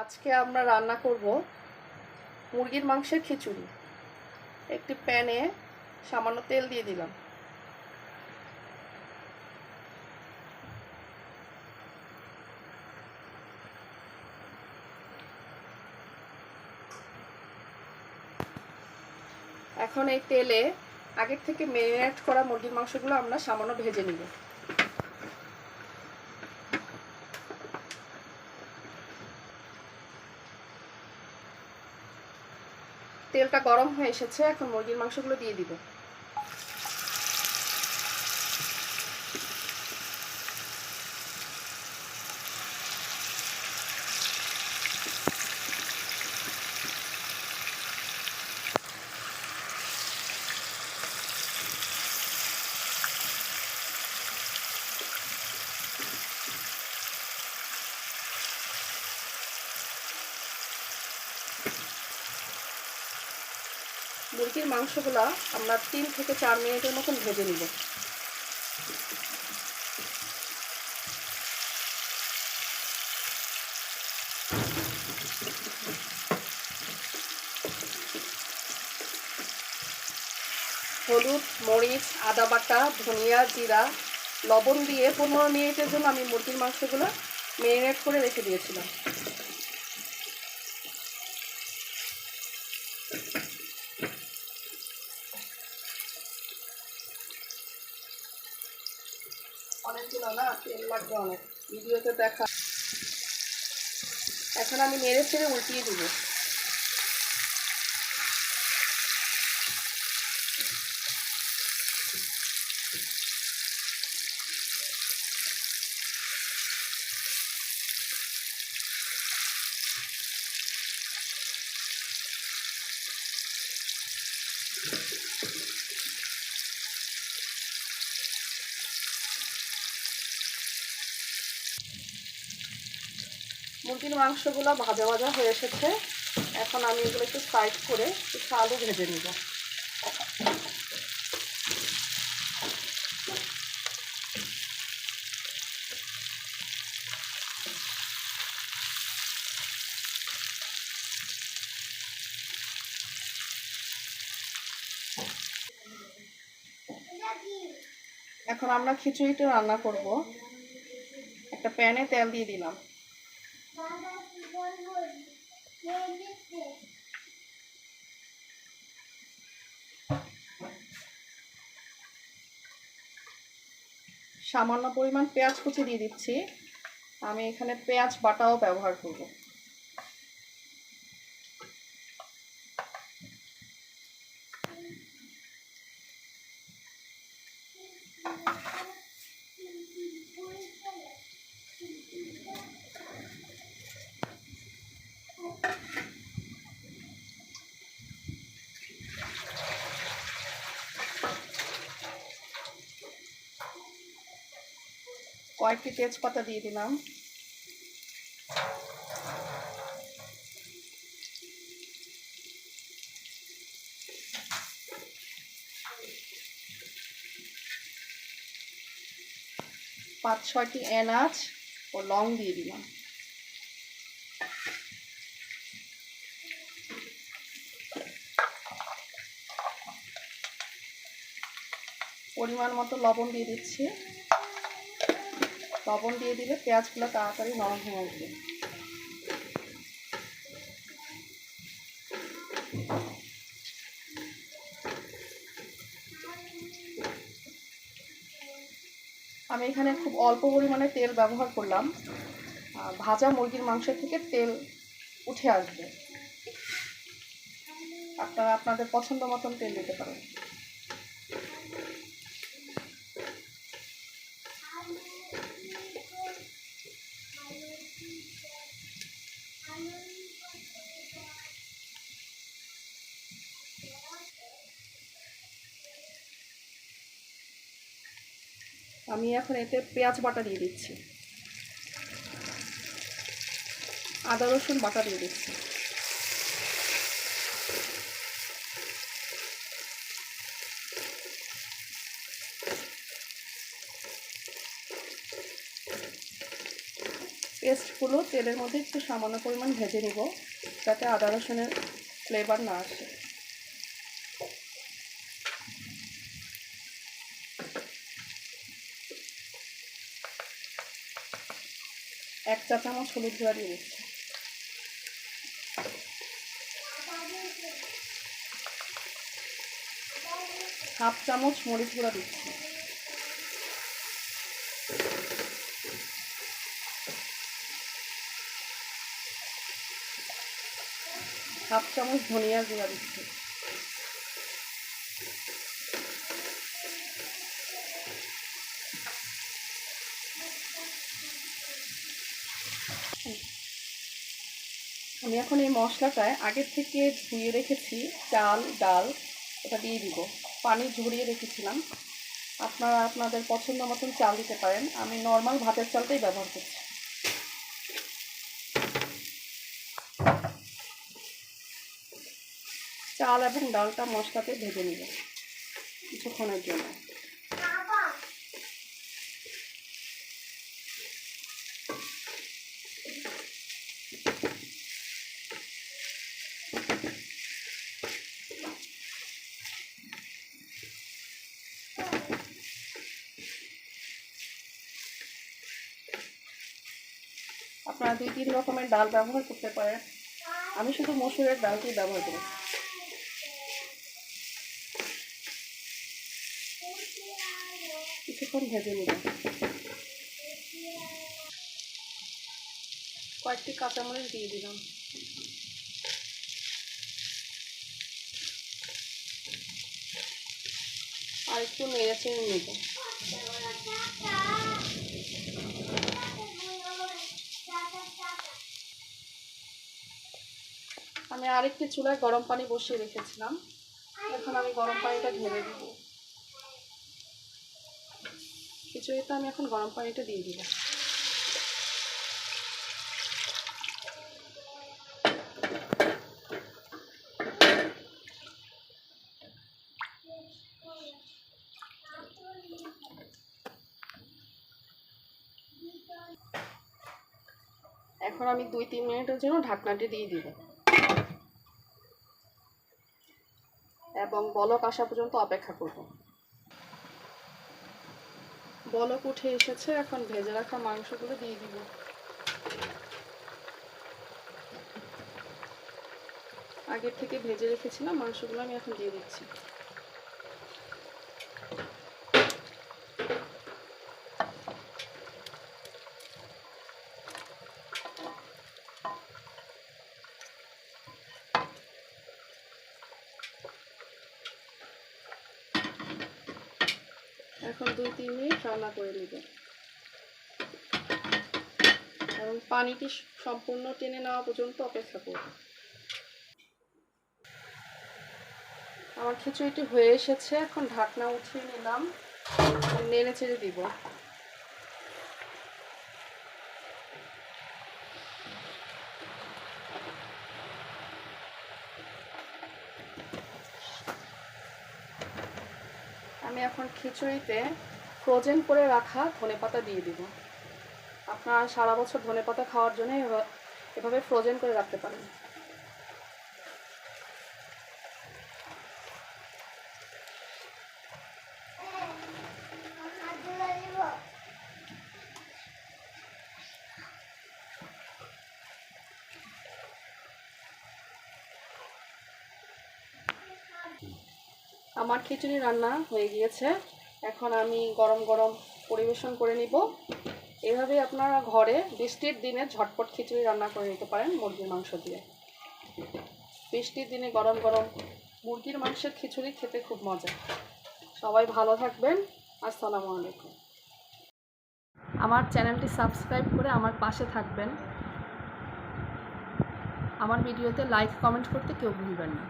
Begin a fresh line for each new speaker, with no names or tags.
আজকে আমরা রান্না করব মুরগির মাংসের খিচুড়ি। একটি প্যানে সামান্য তেল দিয়ে দিলাম। এখন এই তেলে আগের থেকে ম্যারিনেট করা মুরগির মাংসগুলো আমরা সামান্য ভেজে নিব। তেলটা গরম হয়ে এসেছে এখন মুরগির মাংসগুলো দিয়ে দিব। মুরগির মাংসগুলো আমরা তিন থেকে চার মিনিটের মতন ভেজে নিব। হলুদ, মরিচ, আদা বাটা, ধনিয়া, জিরা, লবণ দিয়ে পনেরো মিনিটের জন্য আমি মুরগির মাংসগুলো মেরিনেট করে রেখে দিয়েছিলাম। না অনেক। ভিডিওতে দেখা। এখন আমি নেড়ে ছেড়ে উল্টিয়ে দিব। মুরগির মাংসগুলো ভাজা ভাজা হয়ে এসেছে। এখন আমি এগুলো একটু সাইড করে একটু আলু ভেজে নিব। এখন আমরা খিচুড়িটা রান্না করব। একটা প্যানে তেল দিয়ে দিলাম। সামান্য পরিমাণ পেঁয়াজ কুচি দিয়ে দিচ্ছি। আমি এখানে পেঁয়াজ বাটাও ব্যবহার করব। কয়েকটি তেজপাতা দিয়ে দিলাম। পাঁচ ছয়টি এলাচ ও লং দিয়ে দিলাম। পরিমাণ মতো লবণ দিয়ে দিচ্ছি। লবণ দিয়ে দিলে পেঁয়াজগুলো তাড়াতাড়ি নরম হয়ে আসবে। আমি এখানে খুব অল্প পরিমাণে তেল ব্যবহার করলাম। ভাজা মুরগির মাংস থেকে তেল উঠে আসবে। আপনারা আপনাদের পছন্দ মতন তেল দিতে পারেন। আমি এখন এতে পেঁয়াজ বাটা দিয়ে দিচ্ছি। আদা, রসুন বাটা দিয়ে দিচ্ছি। পেস্টগুলো তেলের মধ্যে একটু সামান্য পরিমাণ ভেজে নিব, যাতে আদা, রসুনের ফ্লেভার না আসে। এক চা চামচ হলুদ গুঁড়া দিয়ে দিচ্ছি। হাফ চামচ মরিচ গুঁড়া দিচ্ছি। হাফ চামচ ধনিয়া গুঁড়া দিচ্ছি। আমি এখন এই মশলাটায় আগের থেকে ধুয়ে রেখেছি চাল, ডাল, এটা দিয়ে দিব। পানি ঝরিয়ে রেখেছিলাম। আপনারা আপনাদের পছন্দ মতন চাল দিতে পারেন। আমি নর্মাল ভাতের চালটাই ব্যবহার করছি। চাল এবং ডালটা মশলাতে ভেজে নিব কিছুক্ষণের জন্য। আপনারা দুই, তিন রকমের ডাল ব্যবহার করতে পারেন। আমি শুধু মসুরের ডালটি ব্যবহার করি। কিছুক্ষণ ভেজে নিব কয়েকটি কাঁচামরিচ দিয়ে দিলাম। আর একটু নেড়ে চেড়ে নেব। আমি আরেকটি চুলায় গরম পানি বসিয়ে রেখেছিলাম। এখন আমি গরম পানিটা ঢেলে দিব। খিচুড়িতে আমি এখন গরম পানিটা দিয়ে দিলাম এখন আমি দুই তিন মিনিটের জন্য ঢাকনাটি দিয়ে দিব। এবং বলক আসা পর্যন্ত অপেক্ষা করব। বলক উঠে এসেছে, এখন ভেজে রাখা মাংসগুলো দিয়ে দিব। আগের থেকে ভেজে রেখেছিলাম, মাংসগুলো আমি এখন দিয়ে দিচ্ছি। এখন দুই, তিন মিনিট রান্না করে নেব। এবং পানিটি সম্পূর্ণ টেনে নেওয়া পর্যন্ত অপেক্ষা করব। আমার খিচুড়িটি হয়ে এসেছে, এখন ঢাকনা উঠিয়ে নিলাম। নেড়ে চেড়ে দিব। আমি এখন খিচুড়িতে ফ্রোজেন করে রাখা ধনে পাতা দিয়ে দিব। আপনারা সারা বছর ধনে পাতা খাওয়ার জন্য এভা- এভাবে ফ্রোজেন করে রাখতে পারেন। আমার খিচুড়ি রান্না হয়ে গিয়েছে। এখন আমি গরম গরম পরিবেশন করে নিব। এভাবেই আপনারা ঘরে বৃষ্টির দিনে ঝটপট খিচুড়ি রান্না করে নিতে পারেন মুরগির মাংস দিয়ে। বৃষ্টির দিনে গরম গরম মুরগির মাংসের খিচুড়ি খেতে খুব মজা। সবাই ভালো থাকবেন। আসসালামু আলাইকুম। আমার চ্যানেলটি সাবস্ক্রাইব করে আমার পাশে থাকবেন। আমার ভিডিওতে লাইক, কমেন্ট করতে কেউ ভুলবেন না।